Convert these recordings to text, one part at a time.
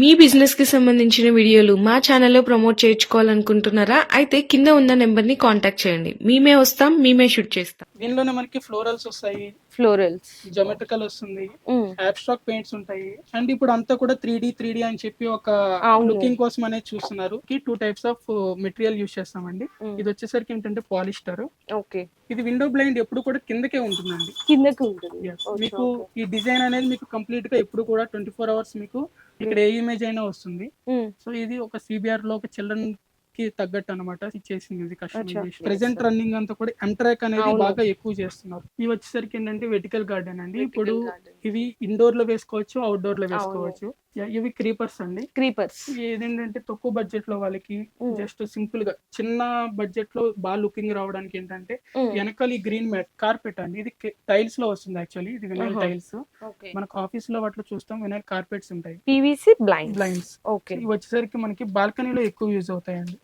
మీ బిజినెస్కి సంబంధించిన వీడియోలు మా ఛానల్లో ప్రమోట్ చేయించుకోవాలనుకుంటున్నారా? అయితే కింద ఉన్న నెంబర్ని కాంటాక్ట్ చేయండి. మేమే వస్తాం మేమే షూట్ చేస్తాం. దీనిలోనే మనకి ఫ్లోరల్స్ వస్తాయి. ఫ్లోరల్స్ జొమెట్రికల్ వస్తుంది. అబ్స్ట్రాక్ట్ పెయింట్స్ ఉంటాయి. అండ్ ఇప్పుడు అంతా కూడా త్రీ డి త్రీ డి అని చెప్పి ఒక. లుకింగ్ కోసం అనేది చూస్తున్నారు. Two types of material use చేస్తామండి. ఇది వచ్చేసరికి ఏంటంటే పాలిస్టర్ ఓకే. ఇది విండో బ్లైండ్ ఎప్పుడు కూడా కిందకే ఉంటుందండి. కిందకి ఉంటుంది. మీకు. ఈ డిజైన్ అనేది మీకు కంప్లీట్గా ఎప్పుడు కూడా ట్వంటీ ఫోర్ అవర్స్ మీకు ఇక్కడ ఏ ఇమేజ్ అయినా వస్తుంది. సో ఇది ఒక సిబిఆర్లో ఒక చిల్డ్రన్కి తగ్గట్టు అనమాట చేసింది ఇది. కస్టమైజేషన్ ప్రెసెంట్ రన్నింగ్ అంతా కూడా ఎంట్రాక్ అనేది. బాగా ఎక్కువ చేస్తున్నారు ఇవి వచ్చేసరికి ఏంటంటే వెటికల్ గార్డెన్ అండి ఇప్పుడు. ఇవి ఇండోర్లో వేసుకోవచ్చు అవుట్డోర్లో వేసుకోవచ్చు ఇవి క్రీపర్స్ అండి. క్రీపర్స్ ఏదేంటంటే తక్కువ బడ్జెట్లో వాళ్ళకి. జస్ట్ సింపుల్గా చిన్న బడ్జెట్లో బాగా లుకింగ్ రావడానికి ఏంటంటే వెనకాల ఈ గ్రీన్ మ్యాట్ కార్పెట్ అండి. ఇది టైల్స్లో వస్తుంది యాక్చువల్లీ ఇది వినైల్ Uh-huh. టైల్స్ మనకు ఆఫీస్లో వాటిలో చూస్తాం వినైల్ కార్పెట్స్ ఉంటాయి. పీవీసీ బ్లైండ్ బ్లైండ్స్ ఓకే ఇవి వచ్చేసరికి మనకి బాల్కనీలో ఎక్కువ యూజ్ అవుతాయండి.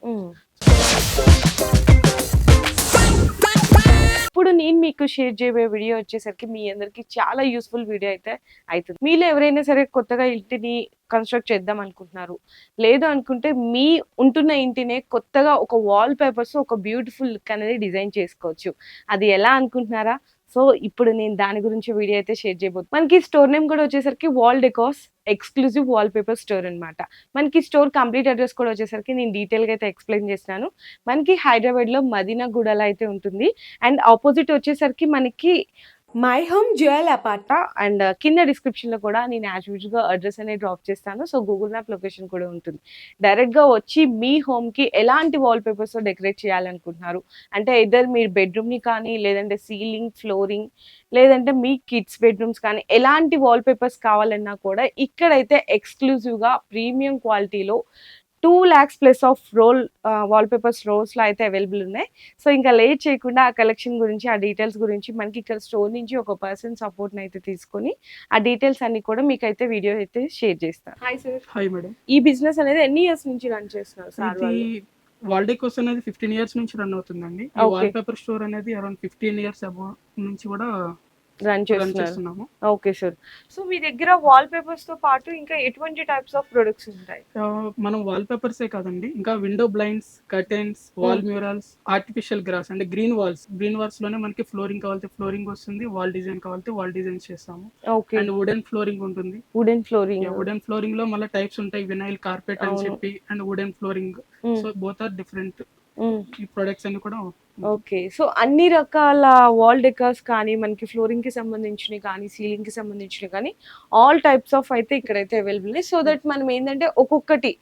ఇప్పుడు నేను మీకు షేర్ చేయబోయే వీడియో వచ్చేసరికి మీ అందరికి చాలా యూస్ఫుల్ వీడియో అయితే అవుతుంది మీలో ఎవరైనా సరే కొత్తగా ఇంటిని కన్స్ట్రక్ట్ చేద్దాం అనుకుంటున్నారు లేదు అనుకుంటే మీ ఉంటున్న ఇంటినే కొత్తగా ఒక వాల్ పేపర్స్ ఒక బ్యూటిఫుల్ లుక్ అనేది డిజైన్ చేసుకోవచ్చు. అది ఎలా అనుకుంటున్నారా? సో ఇప్పుడు నేను దాని గురించి వీడియో అయితే షేర్ చేయబోతున్నాను మనకి స్టోర్ నేమ్ కూడా వచ్చేసరికి Wall Decos exclusive wallpaper store అన్నమాట. మనకి స్టోర్ కంప్లీట్ అడ్రస్ కూడా వచ్చేసరికి నేను డీటెయిల్గా అయితే ఎక్స్ప్లెయిన్ చేసినాను మనకి హైదరాబాద్లో మదీనా గుడలా అయితే ఉంటుంది. అండ్ ఆపోజిట్ వచ్చేసరికి మనకి మై హోమ్ జ్యువెల్ అపార్టా అండ్ uh, కింద డిస్క్రిప్షన్లో కూడా నేను యాజ్ యూజ్గా అడ్రస్ అనేది డ్రాప్ చేస్తాను. సో గూగుల్ మ్యాప్ లొకేషన్ కూడా ఉంటుంది. డైరెక్ట్గా వచ్చి మీ హోమ్కి ఎలాంటి వాల్ పేపర్స్తో డెకరేట్ చేయాలనుకుంటున్నారు? అంటే ఇద్దరు మీరు బెడ్రూమ్ని కానీ లేదంటే సీలింగ్ ఫ్లోరింగ్ లేదంటే మీ కిడ్స్ బెడ్రూమ్స్ కానీ ఎలాంటి వాల్ పేపర్స్ కావాలన్నా కూడా ఇక్కడైతే ఎక్స్క్లూజివ్గా ప్రీమియం క్వాలిటీలో two lakhs plus of roll wallpapers రోల్స్లో అయితే అవైలబుల్ ఉన్నాయి. సో ఇంకా లేట్ చేయకుండా ఆ కలెక్షన్ గురించి ఆ డీటెయిల్స్ గురించి మనకి ఇక్కడ స్టోర్ నుంచి ఒక పర్సన్ సపోర్ట్ అయితే తీసుకొని ఆ డీటెయిల్స్ అన్ని కూడా మీకు అయితే వీడియో అయితే షేర్ చేస్తాను. హాయ్ సార్ హాయ్ మేడం ఈ బిజినెస్ అనేది ఎన్ని ఇయర్స్ నుంచి రన్ చేస్తున్నారు సార్ ఇది వాల్డేకోస్ అనేది ఫిఫ్టీన్ ఇయర్స్ నుంచి రన్ అవుతుందండి. వాల్ పేపర్ స్టోర్ అనేది అరౌండ్ ఫిఫ్టీన్ ఇయర్స్ అబౌ నుంచి కూడా రన్ చేస్తున్నాము. ఓకే సార్ సో మీ దగ్గర వాల్ పేపర్స్తో పాటు ఇంకా ఎటువంటి టైప్స్ ఆఫ్ ప్రొడక్ట్స్ ఉంటాయి? మనం వాల్ పేపర్సే కాదండి. ఇంకా window blinds curtains wall murals artificial grass అంటే గ్రీన్ వాల్స్ గ్రీన్ వాల్స్లోనే మనకి ఫ్లోరింగ్ కావాలంటే ఫ్లోరింగ్ వస్తుంది వాల్ డిజైన్ కావాలంటే వాల్ డిజైన్ చేస్తాము. ఓకే అండ్ వుడెన్ ఫ్లోరింగ్ ఉంటుంది. వుడెన్ ఫ్లోరింగ్ వుడెన్ ఫ్లోరింగ్లో మళ్ళీ టైప్స్ ఉంటాయి. వినైల్ కార్పెట్ అని. చెప్పి and wooden flooring so both are different ఈ ప్రొడక్ట్స్ అన్ని కూడా ఓకే. సో అన్ని రకాల వాల్ డెకర్స్ కానీ మనకి ఫ్లోరింగ్కి సంబంధించినవి కానీ సీలింగ్కి సంబంధించినవి కానీ ఆల్ టైప్స్ ఆఫ్ అయితే ఇక్కడైతే అవైలబుల్ సో దట్ మనం ఏంటంటే ఒక్కొక్కటి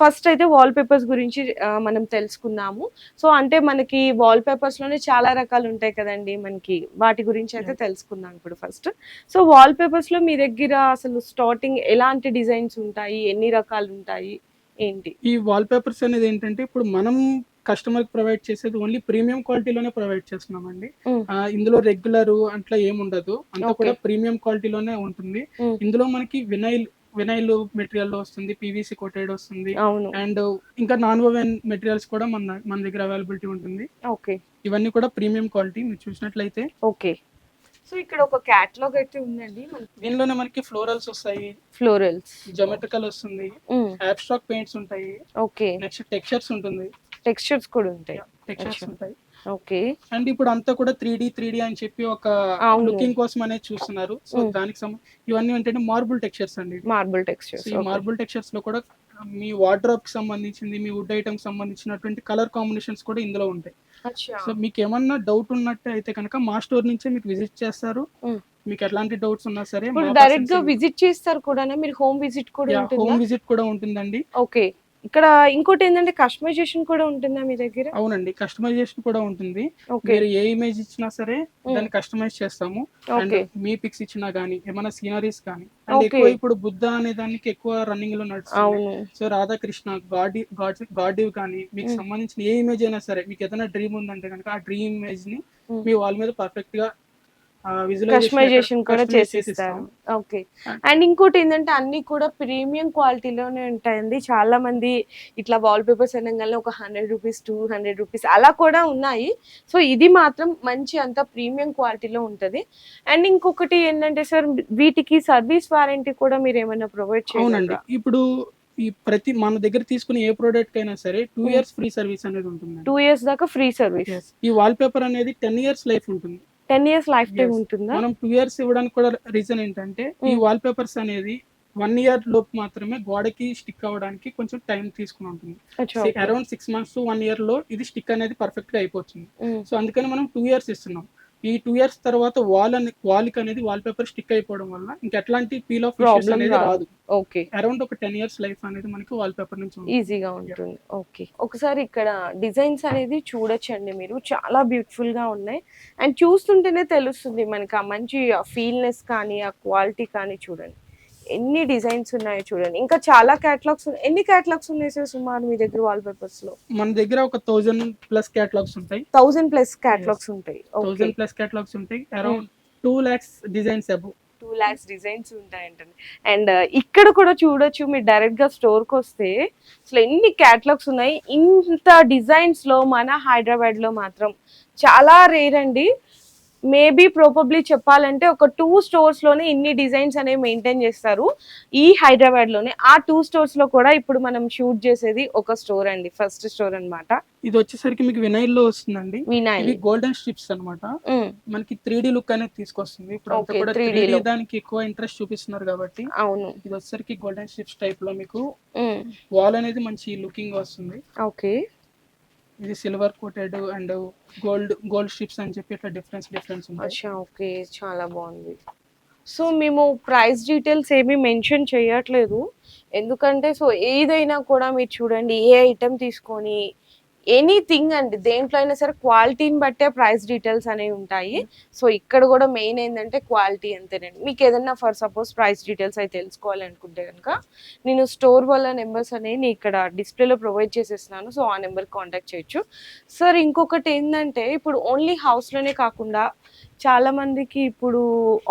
ఫస్ట్ అయితే వాల్ పేపర్స్ గురించి మనం తెలుసుకుందాము సో అంటే మనకి వాల్ పేపర్స్లోనే చాలా రకాలు ఉంటాయి కదండి మనకి. వాటి గురించి అయితే తెలుసుకుందాం ఇప్పుడు ఫస్ట్. సో వాల్ పేపర్స్లో మీ దగ్గర అసలు స్టార్టింగ్ ఎలాంటి డిజైన్స్ ఉంటాయి? ఎన్ని రకాలు ఉంటాయి? ఏంటి? ఈ వాల్ పేపర్స్ అనేది ఏంటంటే ఇప్పుడు మనం కస్టమర్ ప్రొవైడ్ చేసేది ఓన్లీ ప్రీమియం క్వాలిటీలోనే ప్రొవైడ్ చేస్తున్నామండి. ఇందులో రెగ్యులర్ అట్లా ఏముండదు అంతా. కూడా ప్రీమియం క్వాలిటీలోనే ఉంటుంది. ఇందులో మనకి వినైల్ వినైల్ మెటీరియల్లో వస్తుంది పీవీసీ కోటెడ్ వస్తుంది. అండ్ ఇంకా నాన్ ఓవెన్ మెటీరియల్స్ కూడా మన మన దగ్గర అవైలబిలిటీ ఉంటుంది. ఓకే. ఇవన్నీ కూడా ప్రీమియం క్వాలిటీ మీరు చూసినట్లయితే. ఓకే. సో ఇక్కడ ఒక క్యాటలాగ్ అయితే ఉందండి దీనిలోనే మనకి ఫ్లోరల్స్ వస్తాయి. ఫ్లోరల్స్. జొమెట్రికల్ వస్తుంది. అబ్స్ట్రాక్ట్ పెయింట్స్ ఉంటాయి. ఓకే. నెక్స్ట్ టెక్స్చర్స్ ఉంటుంది. టెక్స్చర్స్ కూడా ఉంటాయి. టెక్స్చర్స్. ఉంటాయి. ఓకే. అండ్ ఇప్పుడు అంతా కూడా త్రీ డి త్రీ డి అని చెప్పి ఒక. లుకింగ్ కోసం అనేది చూస్తున్నారు. So Mm. దానికి ఇవన్నీ ఏంటంటే మార్బుల్ టెక్స్చర్స్ అండి. మార్బుల్ టెక్స్చర్స్ ఈ మార్బుల్ టెక్స్చర్స్లో కూడా మీ వార్డ్రోబ్కి సంబంధించింది మీ వుడ్ ఐటమ్ సంబంధించినటువంటి కలర్ కాంబినేషన్స్ కూడా ఇందులో ఉంటాయి. సో మీకు ఏమన్నా డౌట్ ఉన్నట్టు అయితే కనుక మా స్టోర్ నుంచే మీకు విజిట్ చేస్తారు. Mm. మీకు ఎలాంటి డౌట్స్ ఉన్నా సరే డైరెక్ట్గా విజిట్ చేస్తారు కూడా మీరు హోమ్ విజిట్ కూడా హోమ్ విజిట్ కూడా ఉంటుందండి. ఓకే. ఇక్కడ ఇంకోటి ఏంటంటే కస్టమైజేషన్ కూడా ఉంటుందా మీ దగ్గర? అవునండి కస్టమైజేషన్ కూడా ఉంటుంది. మీరు ఏ ఇమేజ్ ఇచ్చినా సరే దాన్ని కస్టమైజ్ చేస్తాము. అండ్ మీ పిక్స్ ఇచ్చినా గానీ ఏమైనా సీనరీస్ కానీ అండ్. ఎక్కువ ఇప్పుడు బుద్ధ అనే దానికి ఎక్కువ రన్నింగ్లో నడుస్తుంది. సో రాధాకృష్ణ గాడి గాడివ్ కానీ మీకు. సంబంధించిన ఏ ఇమేజ్ అయినా సరే మీకు ఏదైనా డ్రీమ్ ఉందంటే కనుక ఆ డ్రీమ్ ఇమేజ్ని. మీ వాల్ మీద పర్ఫెక్ట్గా కస్టమైజేషన్ కూడా చేసిస్తారు ఓకే అండ్ ఇంకోటి ఏంటంటే అన్ని కూడా ప్రీమియం క్వాలిటీలోనే ఉంటాయండి. చాలా మంది ఇట్లా వాల్ పేపర్స్ అనగానే ఒక hundred rupees two hundred rupees అలా కూడా ఉన్నాయి. సో ఇది మాత్రం మంచి అంత ప్రీమియం క్వాలిటీలో ఉంటది. అండ్ ఇంకొకటి ఏంటంటే సార్ వీటికి సర్వీస్ వారంటీ కూడా మీరు ఏమైనా ప్రొవైడ్ చేయండి ఇప్పుడు ఈ ప్రతి మన దగ్గర తీసుకునే ఏ ప్రోడక్ట్ అయినా సరే టూ ఇయర్స్ ఫ్రీ సర్వీస్ అనేది ఉంటుంది టూ ఇయర్స్ దాకా ఫ్రీ సర్వీస్ ఈ వాల్ పేపర్ అనేది టెన్ ఇయర్స్ లైఫ్ ఉంటుంది. Ten years life time. ఉంటుందా మనం టూ ఇయర్స్ ఇవ్వడానికి కూడా రీజన్ ఏంటంటే ఈ. వాల్ పేపర్స్ అనేది వన్ ఇయర్ లోపు మాత్రమే గోడకి స్టిక్ అవ్వడానికి కొంచెం టైం తీసుకుని ఉంటుంది. Around six months to one ఇయర్లో ఇది స్టిక్ అనేది పర్ఫెక్ట్గా అయిపోతుంది. సో అందుకని మనం టూ ఇయర్స్ ఇస్తున్నాం ఈ టూ ఇయర్స్ తర్వాత వాల్ అని వాల్కి అనేది వాల్ పేపర్ స్టిక్ అయిపోవడం వల్ల ఇంకా ఎట్లాంటి పీల్ ఆఫ్ అనేది రాదు. ఓకే అరౌండ్ ఒక టెన్ ఇయర్స్ లైఫ్ అనేది మనకి వాల్ పేపర్ నుంచి ఈజీగా ఉంటుంది. ఓకే ఒకసారి ఇక్కడ డిజైన్స్ అనేది చూడొచ్చండి మీరు. చాలా బ్యూటిఫుల్గా ఉన్నాయి. అండ్ చూస్తుంటేనే తెలుస్తుంది మనకి ఆ మంచి ఫీల్నెస్ కానీ ఆ క్వాలిటీ కానీ చూడండి. ఎన్ని డిజైన్స్ ఉన్నాయో చూడండి. ఇంకా చాలా క్యాటలాగ్స్ ఎన్ని క్యాటలాగ్స్ ఉన్నాయి సార్ సుమారు మీ దగ్గర వాల్ పేపర్స్లో? మన దగ్గర ఒక థౌజండ్ ప్లస్ కేటలాగ్స్ ఉంటాయి. థౌసండ్ ప్లస్ క్యాటలాగ్స్ ఉంటాయి. థౌజండ్ ప్లస్ కేటలాగ్స్ ఉంటాయి. Around two lakhs designs above two lakhs designs ఉంటాయంటండి. And ఇక్కడ కూడా చూడొచ్చు మీరు డైరెక్ట్గా స్టోర్కి వస్తే అసలు ఎన్ని క్యాటలాగ్స్ ఉన్నాయి. ఇంత డిజైన్స్లో మన హైదరాబాద్లో మాత్రం చాలా రేర్ అండి. మేబీ ప్రాబబ్లీ చెప్పాలంటే ఒక టూ స్టోర్స్లోనే ఇన్ని డిజైన్స్ అనేవి మెయింటైన్ చేస్తారు. ఈ హైదరాబాద్లోనే ఆ టూ స్టోర్స్లో కూడా ఇప్పుడు మనం షూట్ చేసేది ఒక స్టోర్ అండి ఫస్ట్ స్టోర్ అన్నమాట. ఇది వచ్చేసరికి మీకు వినైల్లో వస్తుందండి. వినాయల్. ఇవి గోల్డెన్ స్ట్రిప్స్ అన్నమాట. మనకి త్రీ డి లుక్ అనేది తీసుకొస్తుంది. ఇప్పుడు అంతా Okay, కూడా 3D త్రీ look. దానికి ఎక్కువ ఇంట్రెస్ట్ చూపిస్తున్నారు కాబట్టి అవును. ఇది వచ్చేసరికి గోల్డెన్ స్ట్రిప్స్ టైప్లో మీకు వాల్ అనేది మంచి లుకింగ్ వస్తుంది. ఓకే. ఇది silver coated and gold gold ships అని చెప్పి ఇట్లా డిఫరెన్స్ డిఫరెన్స్ అచ్చా ఓకే చాలా బాగుంది. సో మేము ప్రైస్ డీటెయిల్స్ ఏమీ మెన్షన్ చేయట్లేదు. ఎందుకంటే సో ఏదైనా కూడా మీరు చూడండి ఏ ఐటెం తీసుకొని ఎనీథింగ్ అండి. దేంట్లో అయినా సరే క్వాలిటీని బట్టే ప్రైస్ డీటెయిల్స్ అనేవి ఉంటాయి. సో ఇక్కడ కూడా మెయిన్ ఏంటంటే క్వాలిటీ అంతేనండి. మీకు ఏదైనా ఫర్ సపోజ్ ప్రైస్ డీటెయిల్స్ అయితే తెలుసుకోవాలనుకుంటే కనుక నేను స్టోర్ వాళ్ళ నెంబర్స్ అనేవి ఇక్కడ డిస్ప్లేలో ప్రొవైడ్ చేసేస్తున్నాను. సో ఆ నెంబర్కి కాంటాక్ట్ చేయొచ్చు. సార్ ఇంకొకటి ఏంటంటే ఇప్పుడు ఓన్లీ హౌస్లోనే కాకుండా చాలా మందికి ఇప్పుడు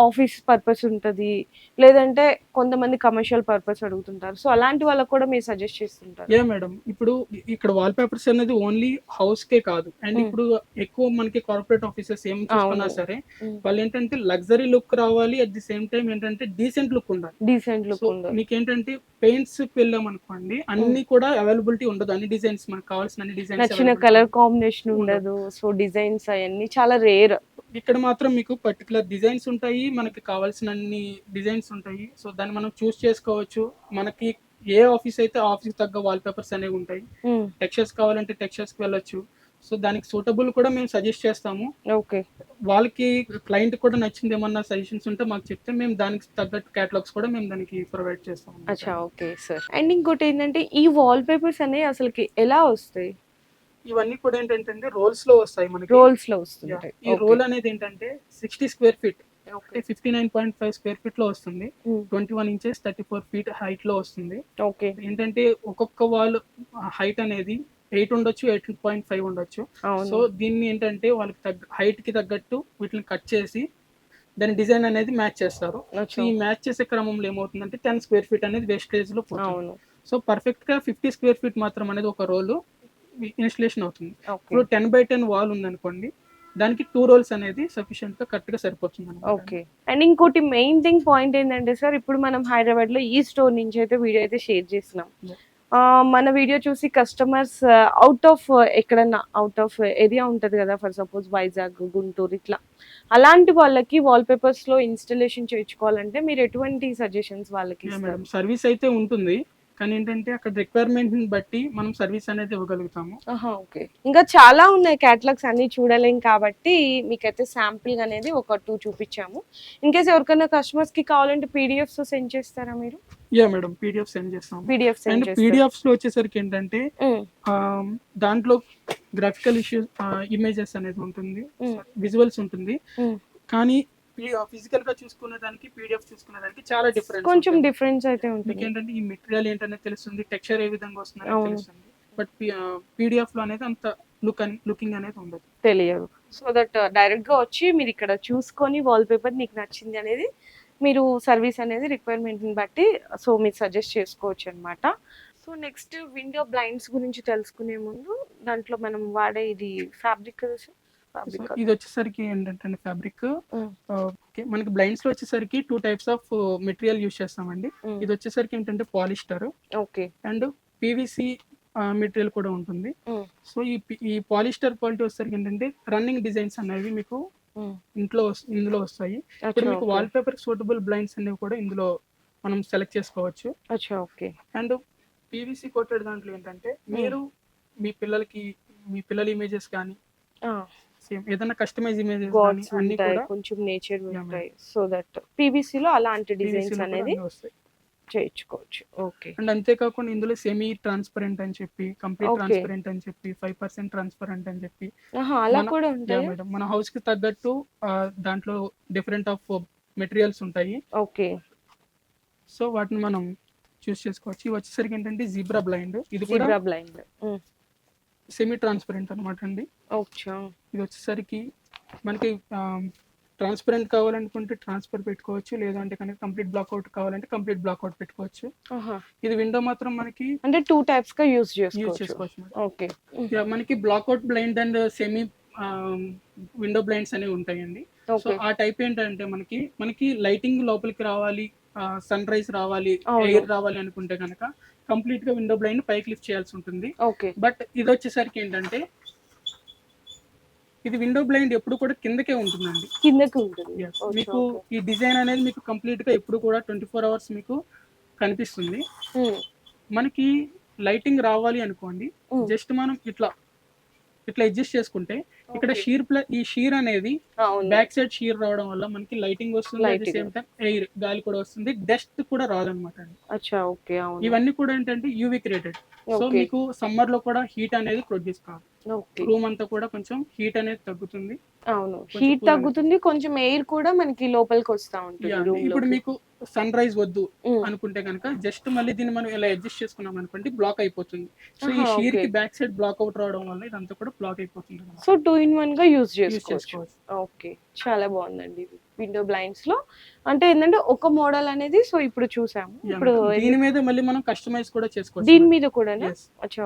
ఆఫీస్ పర్పస్ ఉంటుంది. లేదంటే కొంతమంది కమర్షియల్ పర్పస్ అడుగుతుంటారు. సో అలాంటి వాళ్ళకి కూడా మీరు సజెస్ట్ చేస్తుంటారు? ఏ మేడం ఇప్పుడు ఇక్కడ వాల్ పేపర్స్ అనేది ఓన్లీ హౌస్ కే కాదు. And Hmm. ఇప్పుడు ఎక్కువ మనకి కార్పొరేట్ ఆఫీసెస్ ఏం చూసుకున్నా. సరే Hmm. వాళ్ళు ఏంటంటే లగ్జరీ లుక్ రావాలి. అట్ ది సేమ్ టైం ఏంటంటే డీసెంట్ లుక్ ఉండాలి. డీసెంట్ లుక్ ఉంది మీకు ఏంటంటే పెయింట్స్ వెళ్ళాం అనుకోండి అన్ని కూడా అవైలబిలిటీ ఉండదు. అన్ని డిజైన్స్ మనకు కావాల్సిన అన్ని డిజైన్స్ నచ్చిన కలర్ కాంబినేషన్ ఉండదు. సో డిజైన్స్ అవన్నీ చాలా రేర్ ఇక్కడ మాత్రం మీకు పర్టికులర్ డిజైన్స్ ఉంటాయి మనకి కావాల్సిన అన్ని డిజైన్స్ ఉంటాయి. సో దాన్ని మనం చూస్ చేసుకోవచ్చు. మనకి ఏ ఆఫీస్ అయితే ఆఫీస్ తగ్గ వాల్ పేపర్స్ అనేవి ఉంటాయి. టెక్స్చర్స్ కావాలంటే టెక్స్చర్స్కి వెళ్ళొచ్చు. సో దానికి సూటబుల్ కూడా మేము సజెస్ట్ చేస్తాము. ఓకే వాళ్ళకి క్లయింట్ కూడా నచ్చింది ఏమన్నా సజెషన్స్ ఉంటే మాకు చెప్తే మేము దానికి తగ్గట్టు కేటలాగ్స్ కూడా మేము దానికి ప్రొవైడ్ చేస్తాం అచ్చా ఓకే సార్ అండ్ ఇంకోటి ఏంటంటే ఈ వాల్ పేపర్స్ అనేవి అసలుకి ఎలా వస్తాయి? ఇవన్నీ కూడా ఏంటంటే రోల్స్లో వస్తాయి మనకి. రోల్స్లో. వస్తుంటాయి. ఈ రోల్ అనేది ఏంటంటే సిక్స్టీ స్క్వేర్ ఫీట్. అంటే fifty nine point five square ఫీట్లో వస్తుంది. Twenty one inches thirty four feet హైట్లో వస్తుంది. ఓకే ఏంటంటే ఒక్కొక్క వాల్ హైట్ అనేది ఎయిట్ ఉండొచ్చు ఎయిట్ పాయింట్ ఫైవ్ ఉండొచ్చు. సో దీన్ని ఏంటంటే వాళ్ళకి తగ్గ హైట్కి తగ్గట్టు వీటిని కట్ చేసి దాని డిజైన్ అనేది మ్యాచ్ చేస్తారు. ఈ మ్యాచ్ చేసే క్రమంలో ఏమవుతుందంటే టెన్ స్క్వేర్ ఫీట్ అనేది వేస్టేజ్లో సో పర్ఫెక్ట్గా ఫిఫ్టీ స్క్వేర్ ఫీట్ మాత్రం అనేది ఒక రోల్ ఇన్స్టలేషన్ అవుతుంది. ఇప్పుడు టెన్ బై టెన్ వాల్ ఉందనుకోండి దానికి టూ రోల్స్ అనేది సఫిషియెంట్గా కరెక్ట్గా సరిపోతుంది. ఓకే. అండ్ ఇంకోటి మెయిన్ థింగ్ పాయింట్ ఏంటంటే సార్ ఇప్పుడు మనం హైదరాబాద్లో ఈ స్టోర్ నుంచి అయితే వీడియో అయితే షేర్. ఆ, మన వీడియో చూసి కస్టమర్స్ అవుట్ ఆఫ్ ఎక్కడన్నా అవుట్ ఆఫ్ ఏరియా ఉంటది కదా ఫర్ సపోజ్ వైజాగ్ గుంటూరు ఇట్లా. అలాంటి వాళ్ళకి వాల్ పేపర్స్లో ఇన్స్టలేషన్ చేయించుకోవాలంటే మీరు ఎటువంటి సజెషన్స్ వాళ్ళకి సర్వీస్ అయితే ఉంటుంది. కానీ ఏంటంటే అక్కడ రిక్వైర్మెంట్ని బట్టి మనం సర్వీస్ అనేది ఇవ్వగలుగుతాము. ఓకే. ఇంకా చాలా ఉన్నాయి క్యాటలాగ్స్ అన్ని చూడలేం కాబట్టి మీకైతే శాంపిల్ అనేది ఒక టూ చూపించాము. ఇన్ కేస్ ఎవరికైనా కస్టమర్స్కి కావాలంటే పీడిఎఫ్స్ సెండ్ చేస్తారా మీరు? యా మేడం పీడిఎఫ్ సెండ్ చేస్తాము. పీడిఎఫ్ అండ్ పీడిఎఫ్స్లో వచ్చేసరికి ఏంటంటే దాంట్లో గ్రాఫికల్ ఇష్యూస్ ఇమేజెస్ అనేది ఉంటుంది. విజువల్స్ ఉంటుంది. కానీ ఫిజికల్గా చూసుకునే దానికి పీడిఎఫ్ చూసుకునే దానికి చాలా డిఫరెన్స్ కొంచెం డిఫరెన్స్ అయితే మీకు ఉంటుంది. ఏంటంటే ఈ మెటీరియల్ ఏంటనేది తెలుస్తుంది టెక్స్చర్ ఏ విధంగా వస్తుంది. తెలుస్తుంది. బట్ పీడిఎఫ్లో అనేది అంత లుక్ లుకింగ్ అనేది ఉండదు. తెలియదు. సో దట్ డైరెక్ట్గా వచ్చి మీరు ఇక్కడ చూసుకొని వాల్ పేపర్ నీకు నచ్చింది అనేది మీరు సర్వీస్ అనేది రిక్వైర్మెంట్ని బట్టి సో మీరు సజెస్ట్ చేసుకోవచ్చు అనమాట సో నెక్స్ట్ విండో బ్లైండ్స్ గురించి తెలుసుకునే ముందు దాంట్లో మనం వాడే ఇది ఫ్యాబ్రిక్ సో ఫ్యాబ్రిక్ ఇది వచ్చేసరికి ఏంటంటే ఫ్యాబ్రిక్. ఓకే. మనకి బ్లైండ్స్లో వచ్చేసరికి two types of material use చేస్తామండి. ఇది వచ్చేసరికి ఏంటంటే polyester okay. And PVC material కూడా ఉంటుంది. సో ఈ ఈ పాలిస్టర్ క్వాలిటీ వచ్చేసరికి ఏంటంటే రన్నింగ్ డిజైన్స్ అనేవి మీకు ఇంట్లో ఇందులో వస్తాయి. ఇప్పుడు మీకు వాల్ పేపర్ సూటబుల్ బ్లైండ్స్ అనేవి కూడా ఇందులో మనం సెలెక్ట్ చేసుకోవచ్చు. ఓకే. అండ్ పీవీసీ కోటెడ్ దాంట్లో ఏంటంటే మీరు మీ పిల్లలకి మీ పిల్లల ఇమేజెస్ కానీ సేమ్. ఏదైనా కస్టమైజ్ ఇమేజెస్ గాడ్స్ అన్ని కూడా కొంచెం నేచర్ ఉంటాయి. సో దట్ పీవీసీ లో అలాంటి డిజైన్స్ అనేది చేయించుకోవచ్చు. ఓకే అండ్ అంతేకాకుండా ఇందులో సెమీ ట్రాన్స్పరెంట్ అని చెప్పి కంప్లీట్. ట్రాన్స్పరెంట్ అని చెప్పి ఫైవ్ పర్సెంట్ ట్రాన్స్పరెంట్ అని చెప్పి అలా కూడా ఉంటాయి? మేడం మన హౌస్కి తగ్గట్టు దాంట్లో డిఫరెంట్ ఆఫ్ మెటీరియల్స్ ఉంటాయి. ఓకే సో వాటిని మనం చూస్ చేసుకోవచ్చు. ఇవి వచ్చేసరికి ఏంటంటే జీబ్రా బ్లైండ్ ఇది కూడా బ్లైండ్ సెమీ ట్రాన్స్పరెంట్ అనమాట అండి. ఓకే. ఇది వచ్చేసరికి మనకి ట్రాన్స్పరెంట్ కావాలనుకుంటే ట్రాన్స్ఫర్ పెట్టుకోవచ్చు లేదంటే కనుక కంప్లీట్ బ్లాక్అవుట్ కావాలంటే కంప్లీట్ బ్లాక్అవుట్ పెట్టుకోవచ్చు. ఇది విండో మాత్రం మనకి అంటే టూ టైప్స్గా యూస్ యూజ్ చేసుకోవచ్చు ఓకే. మనకి blackout blind and semi window blinds అనేవి ఉంటాయండి. సో ఆ టైప్ ఏంటంటే మనకి మనకి లైటింగ్ లోపలికి రావాలి సన్ రైజ్ రావాలి. ఎయిర్ రావాలి అనుకుంటే కనుక కంప్లీట్గా విండో బ్లైండ్ పైకి లిఫ్ట్ చేయాల్సి ఉంటుంది బట్ ఇది వచ్చేసరికి ఏంటంటే ఇది విండో బ్లైండ్ ఎప్పుడు కూడా కిందకే ఉంటుందండి కిందకి ఉంటుంది మీకు. ఈ డిజైన్ అనేది మీకు కంప్లీట్గా ఎప్పుడు కూడా ట్వంటీ ఫోర్ అవర్స్ మీకు కనిపిస్తుంది. మనకి లైటింగ్ రావాలి అనుకోండి. జస్ట్ మనం ఇట్లా ఇట్లా అడ్జస్ట్ చేసుకుంటే ఇక్కడ. షీర్ ప్లస్ ఈ షీర్ అనేది బ్యాక్ సైడ్ షీర్ రావడం వల్ల మనకి లైటింగ్ వస్తుంది. సేమ్ టైం ఎయిర్ గాలి కూడా వస్తుంది డస్ట్ కూడా రాదనమాట ఓకే ఇవన్నీ కూడా ఏంటంటే యూవి క్రియేటెడ్ సో మీకు సమ్మర్లో కూడా హీట్ అనేది ప్రొడ్యూస్ కాదు. రూమ్ అంతా కూడా కొంచెం హీట్ అనేది తగ్గుతుంది. అవును. హీట్ తగ్గుతుంది కొంచెం ఎయిర్ కూడా మనకి లోపలికి వస్తా ఉంటుంది ఇప్పుడు మీకు సన్ రైజ్ వద్దు. అనుకుంటే కనుక జస్ట్ మళ్ళీ దీన్ని మనం ఇలా అడ్జస్ట్ చేసుకున్నాం అనుకోండి బ్లాక్ అయిపోతుంది సో ఈ షీర్కి. బ్యాక్ సైడ్ బ్లాక్ అవుట్ రావడం వల్ల ఇదంతా కూడా బ్లాక్ అయిపోతుంది. సో టూ ఇన్ వన్గా యూజ్ చేసుకోవచ్చు ఓకే చాలా బాగుందండి విండో బ్లైండ్స్లో. అంటే ఏంటంటే ఒక మోడల్ అనేది సో ఇప్పుడు చూసాము. ఇప్పుడు. దీని మీద మళ్ళీ మనం కస్టమైజ్ కూడా చేసుకోవచ్చు. దీని. మీద కూడా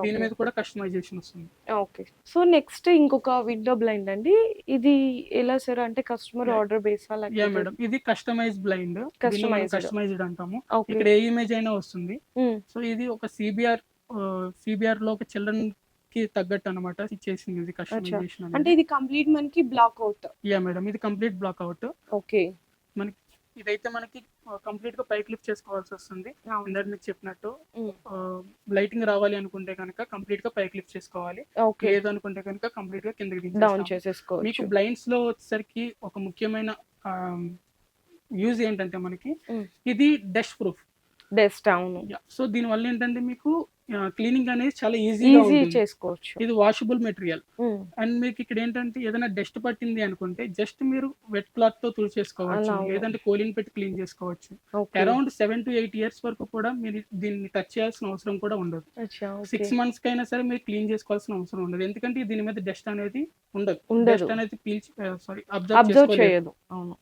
దీని మీద కూడా కస్టమైజేషన్ వస్తుంది. ఓకే. సో నెక్స్ట్ ఇంకొక విండో బ్లైండ్ అండి. ఇది ఎలా సార్? అంటే customer. Order base yeah madam ఇది కస్టమైజ్ బ్లైండ్ Customized. కస్టమైజ్డ్ అంటాము. ఇక్కడ ఏ ఇమేజ్ అయినా వస్తుంది. సో ఇది ఒక సిబిఆర్ సిబిఆర్లో ఒక చిల్డ్రన్ కి తగ్గట్టు అనమాట ఇది కస్టమైజేషన్ అంటే ఇది కంప్లీట్ మనకి బ్లాక్ అవుట్ యా మేడం ఇది కంప్లీట్ బ్లాక్ అవుట్ ఓకే మనకి ఇదైతే మనకి కంప్లీట్గా పైకి లిఫ్ట్ చేసుకోవాల్సి వస్తుంది. ఇందాక మీకు చెప్పినట్టు లైటింగ్ రావాలి అనుకుంటే కనుక కంప్లీట్గా పైకి లిఫ్ట్ చేసుకోవాలి. లేదు అనుకుంటే కనుక కంప్లీట్గా కిందకి డౌన్ దించేస్తాం. మీకు బ్లైండ్స్లో వచ్చేసరికి ఒక ముఖ్యమైన యూజ్ ఏంటంటే మనకి. ఇది డస్ట్ ప్రూఫ్ డస్ట్ అవును. సో దీని వల్ల ఏంటంటే మీకు క్లీనింగ్ అనేది చాలా ఈజీగా చేసుకోవచ్చు. ఇది వాషబుల్ మెటీరియల్. అండ్ మీకు ఇక్కడ ఏంటంటే ఏదైనా డస్ట్ పట్టింది అనుకుంటే జస్ట్ మీరు వెట్ క్లాత్తో తుడిచేసుకోవచ్చు. లేదంటే కోలిన్ పెట్టి క్లీన్ చేసుకోవచ్చు. Around seven to eight years వరకు కూడా మీరు దీన్ని టచ్ చేయాల్సిన అవసరం కూడా ఉండదు. సిక్స్ మంత్స్ కైనా సరే మీరు క్లీన్ చేసుకోవాల్సిన అవసరం ఉండదు. ఎందుకంటే దీని మీద డస్ట్ అనేది ఉండదు. డస్ట్ అనేది పీల్చి సారీ అబ్జర్వ్ అబ్జర్వ్ చేయదు. అవును.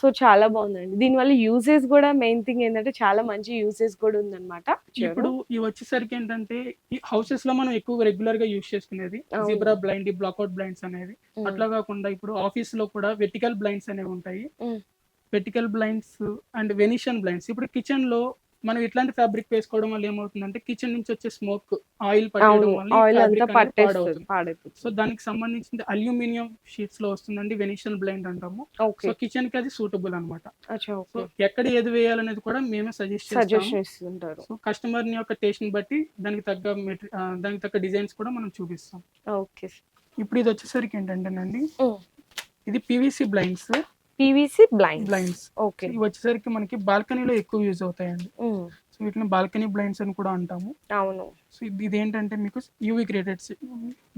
సో చాలా బాగుందండి దీనివల్ల యూసేజ్ కూడా మెయిన్ థింగ్ ఏంటంటే చాలా మంచి యూసేజ్ కూడా ఉందన్నమాట ఇప్పుడు ఇవి వచ్చేసరికి ఏంటంటే ఈ హౌసెస్లో మనం ఎక్కువ రెగ్యులర్గా యూస్ చేసుకునేది. జీబ్రా బ్లైండ్ బ్లాక్అవుట్ బ్లైండ్స్ అనేది. అట్లా కాకుండా ఇప్పుడు ఆఫీస్లో కూడా వెర్టికల్ బ్లైండ్స్ అనేవి ఉంటాయి. Vertical blinds and venetian blinds ఇప్పుడు కిచెన్లో మనం ఇట్లాంటి ఫ్యాబ్రిక్ వేసుకోవడం వల్ల ఏమవుతుందంటే కిచెన్ నుంచి వచ్చే స్మోక్ ఆయిల్ పట్టడం వల్ల సో దానికి సంబంధించిన అల్యూమినియం షీట్స్లో వస్తుందండి వెనిషన్ బ్లైండ్ అంటాము. సో కిచెన్కి అది సూటబుల్ అనమాట సో ఎక్కడ ఏది వేయాలనేది కూడా మేమే సజెస్ట్ ఇస్తుంటారు సో కస్టమర్ని యొక్క టేస్ట్ని బట్టి దానికి తగ్గ దానికి తగ్గ డిజైన్స్ కూడా మనం చూపిస్తాం. ఓకే ఇప్పుడు ఇది వచ్చేసరికి ఏంటంటేనండి ఇది PVC blinds PVC blind blinds okay ఇవి వచ్చేసరికి మనకి బాల్కనీలో ఎక్కువ యూజ్ అవుతాయండి. సో వీటిని బాల్కనీ బ్లైండ్స్ అని కూడా అంటాము. అవును. సో ఇది ఏంటంటే మీకు యూవి క్రియేటెడ్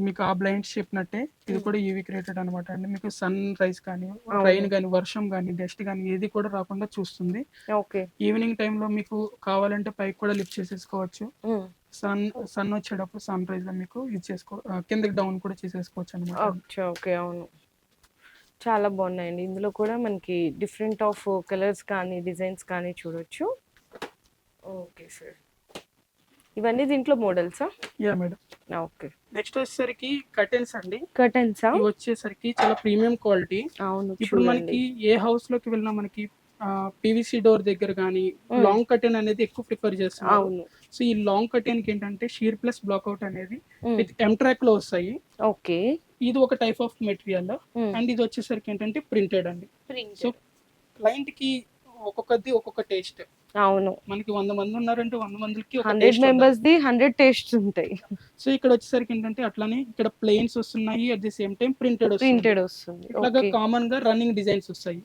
మీకు ఆ బ్లైండ్స్ చెప్పినట్టే ఇది కూడా యూవి క్రియేటెడ్ అనమాట అండి. మీకు సన్ రైజ్ కానీ. రైన్ కానీ వర్షం కానీ డస్ట్ కానీ ఏది కూడా రాకుండా చూస్తుంది. ఓకే. ఈవినింగ్ టైంలో మీకు కావాలంటే పైకి కూడా లిఫ్ట్ చేసేసుకోవచ్చు. సన్ సన్ వచ్చేటప్పుడు సన్ రైజ్లో మీకు ఇది చేసుకో కిందకి డౌన్ కూడా చేసేసుకోవచ్చు అనమాట ఓకే అవును. చాలా బాగున్నాయండి. ఇందులో కూడా మనకి డిఫరెంట్ ఆఫ్ కలర్స్ కానీ డిజైన్స్ కానీ చూడొచ్చు. Okay sir. ఇవన్నీ దీంట్లో మోడల్సా? Yeah madam. ఓకే. నెక్స్ట్ వచ్చేసరికి కర్టెన్స్ అండి. కర్టన్సా? వచ్చేసరికి చాలా ప్రీమియం క్వాలిటీ. అవును ఇప్పుడు మనకి ఏ హౌస్లోకి వెళ్ళినా మనకి పీవీసీ డోర్ దగ్గర కానీ. లాంగ్ కర్టెన్ అనేది ఎక్కువ ప్రిఫర్ చేస్తున్నారు. అవును. సో ఈ లాంగ్ కర్టెన్కి ఏంటంటే షీర్ ప్లస్ బ్లాక్అవుట్ అనేది Mm. విత్ ఎంట్రాక్లో వస్తాయి. ఓకే. ఇది ఒక టైప్ ఆఫ్ మెటీరియల్. అండ్ ఇది వచ్చేసరికి ఏంటంటే ప్రింటెడ్ అండి. సో క్లయింట్కి ఒక్కొక్కది ఒక్కొక్క టేస్ట్ అవును. మనకి వంద మంది ఉన్నారంటే వంద మందికి hundred. Members the hundred tastes ఉంటాయి. సో ఇక్కడ వచ్చేసరికి ఏంటంటే అట్లానే ఇక్కడ ప్లేన్స్ వస్తున్నాయి at the same time printed printed వస్తుంది. ఇట్లాగా ఓకే కామన్గా రన్నింగ్ డిజైన్స్ వస్తాయి.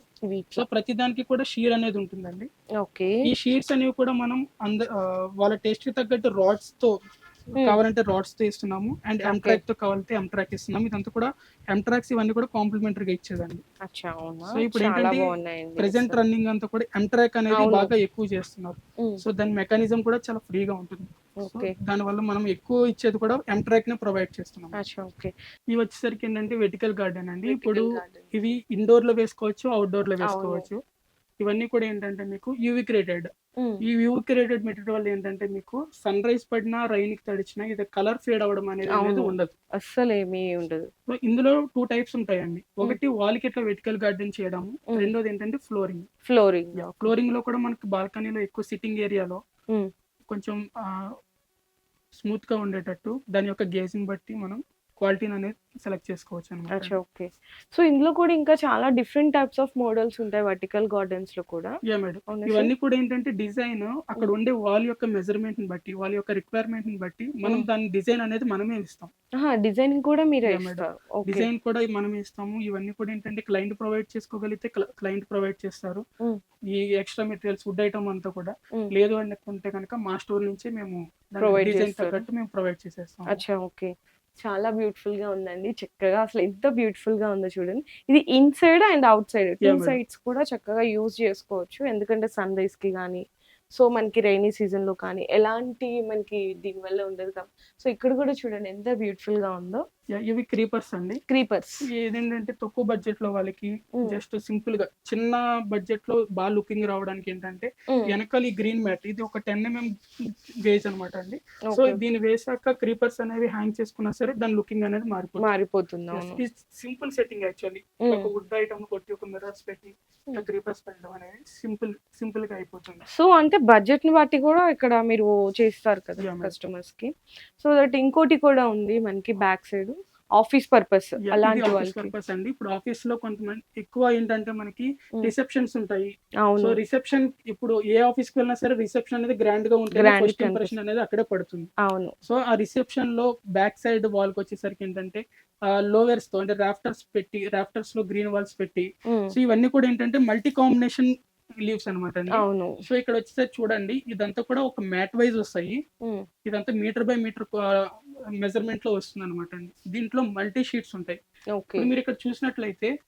సో ప్రతి దానికి కూడా షీర్ అనేది ఉంటుందండి. ఓకే ఈ షీట్స్ అనేవి కూడా మనం అంద వాళ్ళ టేస్ట్కి తగ్గట్టు రాడ్స్తో. కావాలంటే రాడ్స్తో ఇస్తున్నాము అండ్. ఎంట్రాక్తో కావాలంటే ఎంట్రాక్ ఇస్తున్నాము. ఇదంతా కూడా ఎంట్రాక్స్ ఇవన్నీ కూడా కాంప్లిమెంటరీగా ఇచ్చేదండి. అచ్చా అవునా? సో ఇప్పుడు ఏంటంటే ప్రెసెంట్. రన్నింగ్ అంతా కూడా ఎంట్రాక్ అనేది. బాగా ఎక్కువ చేస్తున్నారు. సో దాని మెకానిజం కూడా చాలా ఫ్రీగా ఉంటుంది. దాని వల్ల మనం ఎక్కువ ఇచ్చేది కూడా ఎంట్రాక్ నే ప్రొవైడ్ చేస్తున్నాం ఇవి వచ్చేసరికి ఏంటంటే వెటికల్ గార్డెన్ అండి. ఇప్పుడు. ఇవి ఇండోర్లో వేసుకోవచ్చు అవుట్డోర్లో వేసుకోవచ్చు. ఇవన్నీ కూడా ఏంటంటే మీకు యూవి క్రియేటెడ్ ఈ యూవి క్రియేటెడ్ మెటీరియల్ వల్ల ఏంటంటే మీకు సన్ రైజ్ పడినా రైన్కి తడిచినా ఇది కలర్ ఫేడ్ అవ్వడం అనేది. ఉండదు. అస్సలు ఏమీ ఉండదు ఇందులో టూ టైప్స్ ఉంటాయండి. ఒకటి వాల్కి ఇట్లా వెటికల్ గార్డెన్ చేయడము Mm. రెండోది ఏంటంటే ఫ్లోరింగ్ ఫ్లోరింగ్ ఫ్లోరింగ్లో కూడా మనకి బాల్కనీలో ఎక్కువ సిట్టింగ్ ఏరియాలో కొంచెం స్మూత్గా ఉండేటట్టు దాని యొక్క గేజింగ్ బట్టి మనం క్వాలిటీని అనేది సెలెక్ట్ చేసుకోవచ్చు అనమాట. ఓకే. సో ఇందులో కూడా ఇంకా చాలా డిఫరెంట్ టైప్స్ ఆఫ్ మోడల్స్ ఉంటాయి వర్టికల్ గార్డెన్స్లో కూడా. Yeah madam. ఇవన్నీ కూడా ఏంటంటే డిజైన్ అక్కడ ఉండే వాల్ యొక్క మెజర్మెంట్ని బట్టి వాళ్ళ యొక్క రిక్వైర్మెంట్ని బట్టి మనం. దాని డిజైన్ అనేది మనమే ఇస్తాం. డిజైనింగ్ కూడా మీరే డిజైన్ కూడా మనమే ఇస్తాము. ఇవన్నీ కూడా ఏంటంటే క్లయింట్ ప్రొవైడ్ చేసుకోగలిగితే క్లయింట్ ప్రొవైడ్ చేస్తారు. ఈ ఎక్స్ట్రా మెటీరియల్స్ వుడ్ ఐటమ్ అంతా కూడా. లేదు అనుకుంటే కనుక మా స్టోర్ నుంచే మేము డిజైన్. తగ్గట్టు మేము ప్రొవైడ్ చేసేస్తాం అచ్చా ఓకే. చాలా బ్యూటిఫుల్గా ఉందండి. చక్కగా అసలు ఎంత బ్యూటిఫుల్గా ఉందో చూడండి. ఇది inside and out side two. Sides కూడా చక్కగా యూజ్ చేసుకోవచ్చు. ఎందుకంటే సన్ రైజ్కి కానీ సో మనకి రైనీ సీజన్లో కానీ ఎలాంటి మనకి దీని వల్ల ఉండదు కదా. సో ఇక్కడ కూడా చూడండి ఎంత బ్యూటిఫుల్గా ఉందో. ఇవి క్రీపర్స్ అండి. క్రీపర్స్ ఏదేంటంటే తక్కువ బడ్జెట్లో వాళ్ళకి. జస్ట్ సింపుల్గా చిన్న బడ్జెట్లో బాగా లుకింగ్ రావడానికి ఏంటంటే వెనకాల ఈ గ్రీన్ మ్యాట్ ఇది ఒక టెన్ ఎంఎం వేజ్ అనమాట అండి. సో దీన్ని వేసాక క్రీపర్స్ అనేవి హ్యాంగ్ చేసుకున్నా సరే దాని లుకింగ్ అనేది మారిపోతుంది. మారిపోతుంది సింపుల్ సెట్టింగ్ యాక్చువల్లీ. ఒక వుడ్ ఐటమ్ కొట్టి ఒక మిర్రర్స్ పెట్టి క్రీపర్స్ పెట్టడం అనేది సింపుల్ సింపుల్గా అయిపోతుంది. సో అంటే బడ్జెట్ని బట్టి కూడా ఇక్కడ మీరు చేస్తారు కదా. కస్టమర్స్కి. సో దట్ ఇంకోటి కూడా ఉంది మనకి బ్యాక్ సైడ్ ఆఫీస్ పర్పస్ అలాంటి పర్పస్ అండి. ఇప్పుడు ఆఫీస్లో కొంతమంది ఎక్కువ ఏంటంటే మనకి. రిసెప్షన్స్ ఉంటాయి. సో రిసెప్షన్ ఇప్పుడు ఏ ఆఫీస్కి వెళ్ళినా సరే రిసెప్షన్ అనేది గ్రాండ్గా ఉంటుంది ఫస్ట్ ఇంప్రెషన్ అనేది అక్కడే పడుతుంది. అవును. సో ఆ రిసెప్షన్లో బ్యాక్ సైడ్ వాల్కి వచ్చేసరికి ఏంటంటే లోవర్స్తో అంటే రాఫ్టర్స్ పెట్టి రాఫ్టర్స్లో గ్రీన్ వాల్స్ పెట్టి సో ఇవన్నీ కూడా ఏంటంటే మల్టీ కాంబినేషన్ లీవ్స్ అనమాట అవును. సో ఇక్కడ వచ్చేసరికి చూడండి ఇదంతా కూడా ఒక మ్యాట్ వైజ్ వస్తాయి. ఇదంతా మీటర్ బై మీటర్ మెజర్మెంట్లో వస్తుంది అనమాట అండి. దీంట్లో మల్టీ షీట్స్ ఉంటాయి. ఓకే. ఇప్పుడు మీరు ఇక్కడ చూసినట్లయితే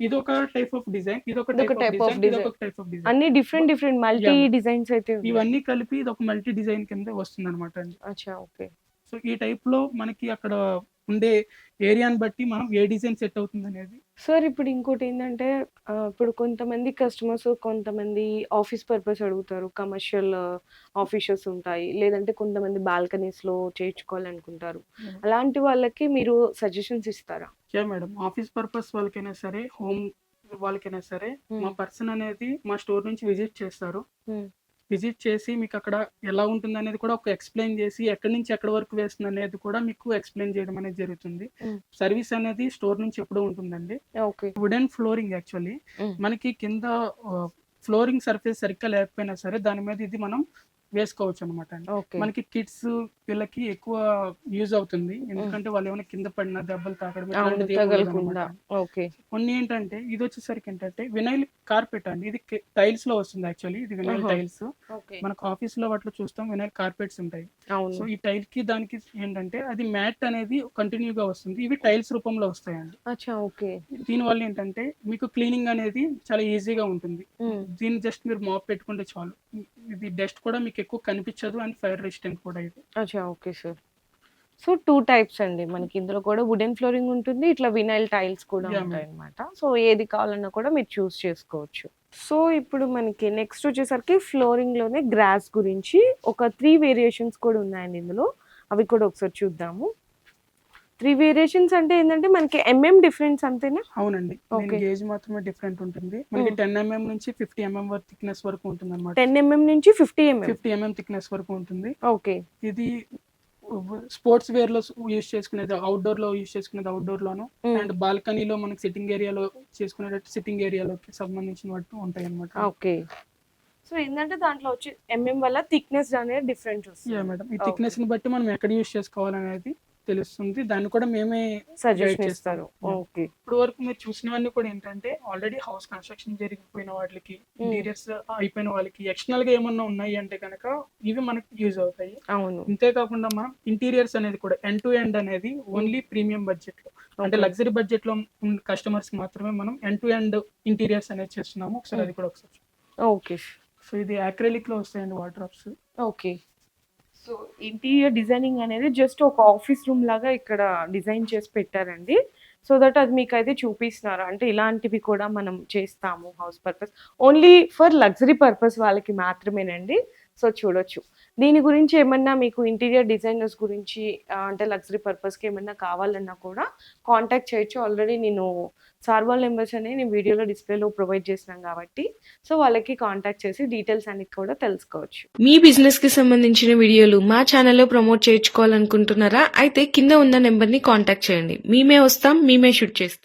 ఇది ఒక టైప్ ఆఫ్ డిజైన్ ఇది ఒక ఇదొక టైప్ ఆఫ్ డిజైన్. ఒక టైప్ ఆఫ్ డిజైన్ అన్ని డిఫరెంట్ డిఫరెంట్ మల్టీ. డిజైన్స్ అయితే. ఇవన్నీ కలిపి ఇది ఒక మల్టీ డిజైన్ కింద వస్తుంది అనమాట అండి. అచ్చా ఓకే. సో ఈ టైప్లో మనకి అక్కడ ఉండే ఏరియాని బట్టి మనం ఏ డిజైన్ సెట్ అవుతుంది అనేది సార్ ఇప్పుడు ఇంకోటి ఏంటంటే ఇప్పుడు కొంతమంది కస్టమర్స్ కొంతమంది ఆఫీస్ పర్పస్ అడుగుతారు. కమర్షియల్ ఆఫీసెస్ ఉంటాయి. లేదంటే కొంతమంది బాల్కనీస్లో చేర్చుకోవాలనుకుంటారు అలాంటి వాళ్ళకి మీరు సజెషన్స్ ఇస్తారా? Yeah madam. ఆఫీస్ పర్పస్ వాళ్ళకైనా సరే హోమ్ వాళ్ళకైనా సరే Hmm. మా పర్సన్ అనేది మా స్టోర్ నుంచి విజిట్ చేస్తారు. Hmm. విజిట్ చేసి మీకు అక్కడ ఎలా ఉంటుంది అనేది కూడా ఒక ఎక్స్ప్లెయిన్ చేసి ఎక్కడి నుంచి ఎక్కడి వరకు వేస్తుంది అనేది కూడా మీకు ఎక్స్ప్లెయిన్ చేయడం అనేది జరుగుతుంది. సర్వీస్ అనేది స్టోర్ నుంచి ఎప్పుడూ ఉంటుందండి వుడెన్ ఫ్లోరింగ్ యాక్చువల్లీ. మనకి కింద ఫ్లోరింగ్ సర్ఫేస్ సరిగ్గా లేకపోయినా సరే దాని మీద ఇది మనం వేసుకోవచ్చు అనమాట మనకి కిడ్స్ వీళ్ళకి ఎక్కువ యూజ్ అవుతుంది. ఎందుకంటే వాళ్ళు ఏమైనా కింద పడిన దెబ్బలు తాకడం కొన్ని ఏంటంటే ఇది వచ్చేసరికి ఏంటంటే వినైల్ కార్పెట్ అండి. ఇది టైల్స్లో వస్తుంది యాక్చువల్లీ ఇది వినైల్. టైల్స్ మనకు ఆఫీస్లో వాటిలో చూస్తాం వినైల్ కార్పెట్స్ ఉంటాయి. సో ఈ టైల్కి దానికి ఏంటంటే అది మ్యాట్ అనేది కంటిన్యూ గా వస్తుంది. ఇవి టైల్స్ రూపంలో వస్తాయండి. దీని వల్ల ఏంటంటే మీకు క్లీనింగ్ అనేది చాలా ఈజీగా ఉంటుంది. దీన్ని జస్ట్ మీరు మాప్ పెట్టుకుంటే చాలు. ఇది డస్ట్ కూడా మీకు ఎక్కువ కనిపించదు అండ్ ఫైర్ రెసిస్టెంట్ కూడా ఇది. అచ్చా okay sir. So two types అండి. మనకి ఇందులో కూడా వుడెన్ ఫ్లోరింగ్ ఉంటుంది ఇట్లా వినైల్ టైల్స్ కూడా Yeah, ఉంటాయి అన్నమాట. సో ఏది కావాలన్నా కూడా మీరు చూస్ చేసుకోవచ్చు. సో ఇప్పుడు మనకి నెక్స్ట్ వచ్చేసరికి ఫ్లోరింగ్లోనే గ్రాస్ గురించి ఒక త్రీ వేరియేషన్స్ కూడా ఉన్నాయండి ఇందులో. అవి కూడా ఒకసారి చూద్దాము. త్రీ వేరియేషన్స్ అంటే ఏంటంటే మనకి ఎంఎం డిఫరెన్స్ అంతేనా? అవునండి. గేజ్ మాత్రమే డిఫరెంట్ ఉంటుంది. మనకి Hmm. టెన్ ఎంఎం నుంచి ఫిఫ్టీ ఎంఎం వరకు థిక్నెస్ వరకు ఉంటుంది అనమాట టెన్ ఎంఎం నుంచి fifty MM. Fifty MM thickness వరకు ఉంటుంది. ఓకే. ఇది స్పోర్ట్స్ వేర్లో యూస్ చేసుకునేది అవుట్డోర్లో యూస్ చేసుకునేది అవుట్డోర్ లోను. అండ్ బాల్కనీలో మనకి సిట్టింగ్ ఏరియాలో చేసుకునేటట్టు సిట్టింగ్ ఏరియాలోకి సంబంధించిన వాటి ఉంటాయి అనమాట ఓకే. సో ఏంటంటే దాంట్లో వచ్చి ఎంఎం వల్ల థిక్నెస్ అనేది డిఫరెంట్ వస్తుంది. మేడం ఈ. థిక్నెస్ని బట్టి మనం ఎక్కడ యూస్ చేసుకోవాలనేది తెలుస్తుంది. దాన్ని కూడా మేమే సజెషన్ Guide ఇస్తారు చేస్తాం. ఓకే ఇప్పుడు వరకు మీరు చూసినవన్నీ కూడా ఏంటంటే ఆల్రెడీ హౌస్ కన్స్ట్రక్షన్ జరిగిపోయిన వాళ్ళకి ఇంటీరియర్స్ అయిపోయిన వాళ్ళకి ఎక్స్టర్నల్గా ఏమన్నా ఉన్నాయి అంటే కనుక ఇవి మనకి యూజ్ అవుతాయి. అవును. ఇంతే కాకుండా మనం ఇంటీరియర్స్ అనేది కూడా ఎండ్ టు ఎండ్ అనేది ఓన్లీ ప్రీమియం బడ్జెట్లో. అంటే. లగ్జరీ బడ్జెట్లో ఉన్న కస్టమర్స్ మాత్రమే మనం ఎండ్ టు ఎండ్ ఇంటీరియర్స్ అనేది చేస్తున్నాము. ఒకసారి అది కూడా ఒకసారి ఓకే సో ఇది అక్రెలిక్లో వస్తాయండి water okay so interior designing అనేది జస్ట్ ఒక ఆఫీస్ రూమ్ లాగా ఇక్కడ డిజైన్ చేసి పెట్టారండి. సో దట్ అది మీకు అయితే చూపిస్తున్నారు. అంటే ఇలాంటివి కూడా మనం చేస్తాము house purpose. Only for luxury purpose వాళ్ళకి మాత్రమేనండి. సో చూడొచ్చు. దీని గురించి ఏమన్నా మీకు ఇంటీరియర్ డిజైనర్స్ గురించి అంటే లగ్జరీ పర్పస్కి ఏమన్నా కావాలన్నా కూడా కాంటాక్ట్ చేయొచ్చు. ఆల్రెడీ నేను సార్వాల్ నెంబర్స్ అనేవి నేను వీడియోలో డిస్ప్లేలో ప్రొవైడ్ చేసినాం కాబట్టి. సో వాళ్ళకి కాంటాక్ట్ చేసి డీటెయిల్స్ అన్ని కూడా తెలుసుకోవచ్చు. మీ బిజినెస్కి సంబంధించిన వీడియోలు మా ఛానల్లో ప్రమోట్ చేయించుకోవాలనుకుంటున్నారా? అయితే కింద ఉన్న నెంబర్ని కాంటాక్ట్ చేయండి. మేమే వస్తాం మేమే షూట్ చేస్తాం.